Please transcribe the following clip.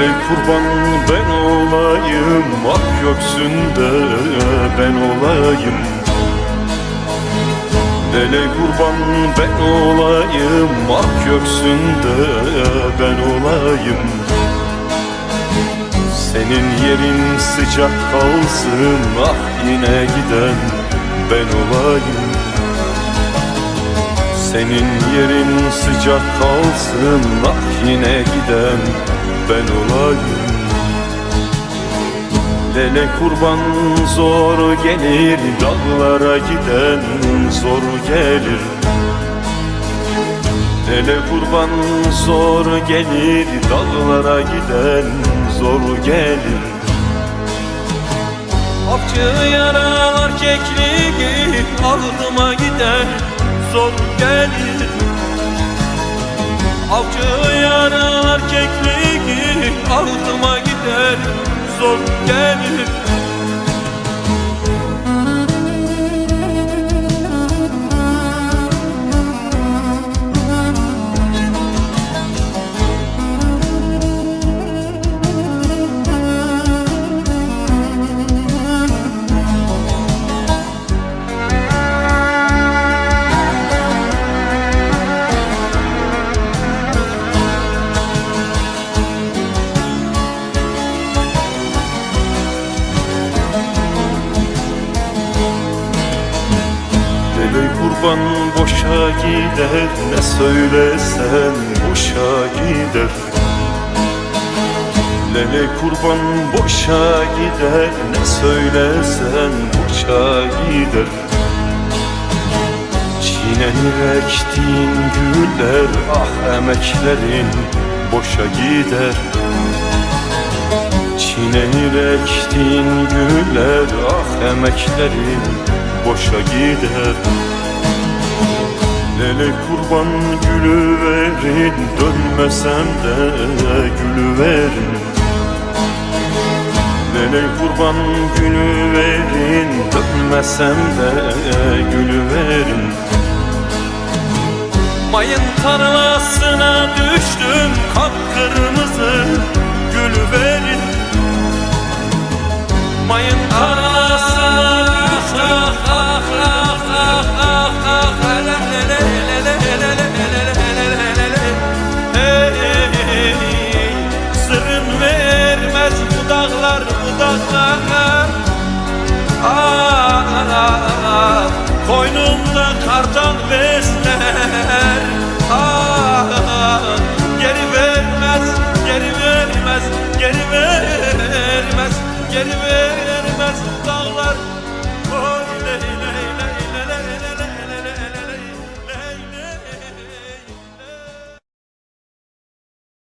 Lele kurban ben olayım Ak göksünde ben olayım. Lele kurban ben olayım Ak göksünde ben olayım. Senin yerin sıcak kalsın Ah yine giden ben olayım. Senin yerin sıcak kalsın Ah yine giden ben olayım. Lele kurban zor gelir Dağlara giden zor gelir. Lele kurban zor gelir Dağlara giden zor gelir. Avcı yaralar kekliği Aklıma gider zor gelir. Avcı Aklıma gider zor gelir kurban boşa gider Ne söylesen boşa gider. Lele kurban boşa gider Ne söylesen boşa gider. Çiğnenir ektiğin güller Ah emeklerin boşa gider. Çiğnenir ektiğin güller Ah emeklerin boşa gider Lele kurban gülü verin Dönmesem de gülü verin Lele kurban gülü verin Dönmesem de gülü verin Mayın tarlasına düştüm Kapkırmızı gülü verin Mayın tarlasına Koynumda kartal besler. Ah Geri vermez geri vermez geri vermez geri vermez dağlar